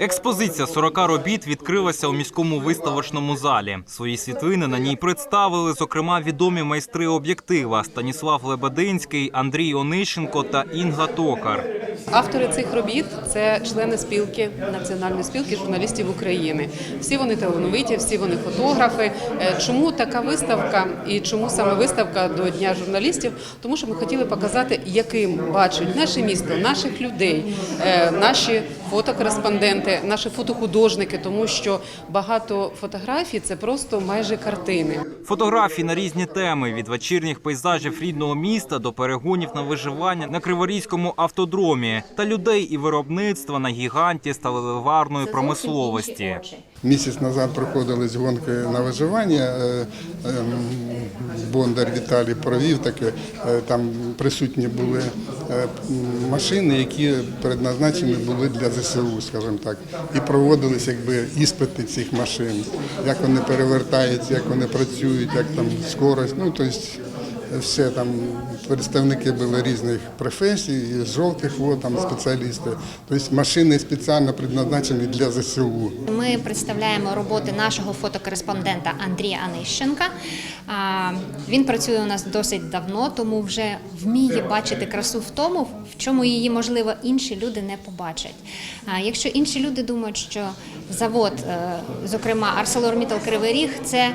Експозиція 40 робіт відкрилася у міському виставочному залі. Свої світлини на ній представили, зокрема, відомі майстри об'єктива Станіслав Лебединський, Андрій Онищенко та Інга Токар. Автори цих робіт це члени спілки Національної спілки журналістів України. Всі вони талановиті, всі вони фотографи. Е, Чому така виставка і чому саме виставка до Дня журналістів? Тому що ми хотіли показати, яким бачать наше місто, наших людей, е, наші фотокореспонденти, наші фотохудожники, тому що багато фотографій це просто майже картини. Фотографії на різні теми від вечірніх пейзажів рідного міста до перегонів на виживання на Криворізькому автодромі та людей і виробництва на гіганті сталеливарної промисловості. Місяць назад проходились гонки на виживання. е, ем, Бондар Віталій провів таке. е, Там присутні були машини, які предназначені були для ЗСУ, скажімо так. І проводились якби іспити цих машин, як вони перевертаються, як вони працюють, як там скорость. Ну тобто все там представники були різних професій, і жовтих вод, там спеціалісти. Тобто машини спеціально предназначені для ЗСУ. Ми представляємо роботи нашого фотокореспондента Андрія Анищенка. Він працює у нас досить давно, тому вже вміє бачити красу в тому, в чому її можливо інші люди не побачать. Якщо інші люди думають, що завод, е, зокрема ArcelorMittal Кривий Ріг, це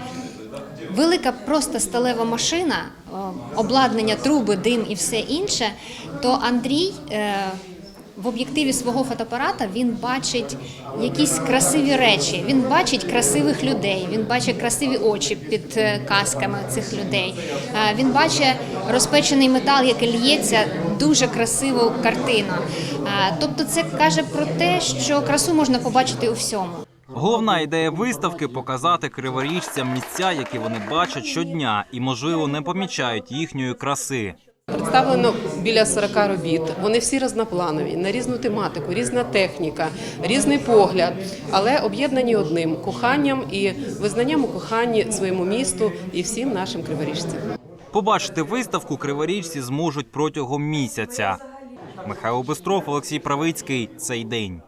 велика просто сталева машина, е, обладнання, труби, дим і все інше, то Андрій е, в об'єктиві свого фотоапарата він бачить якісь красиві речі. Він бачить красивих людей, він бачить красиві очі під е, касками цих людей. Він бачить розпечений метал, який лється, дуже красиву картину. Тобто, це каже про те, що красу можна побачити у всьому. Головна ідея виставки показати криворіжцям місця, які вони бачать щодня, і можливо не помічають їхньої краси. Представлено біля 40 робіт. Вони всі різнопланові, на різну тематику, різна техніка, різний погляд, але об'єднані одним коханням і визнанням у коханні своєму місту і всім нашим криворіжцям. Побачити виставку криворіжці зможуть протягом місяця. Михайло Бистров, Олексій Правицький. Цей день.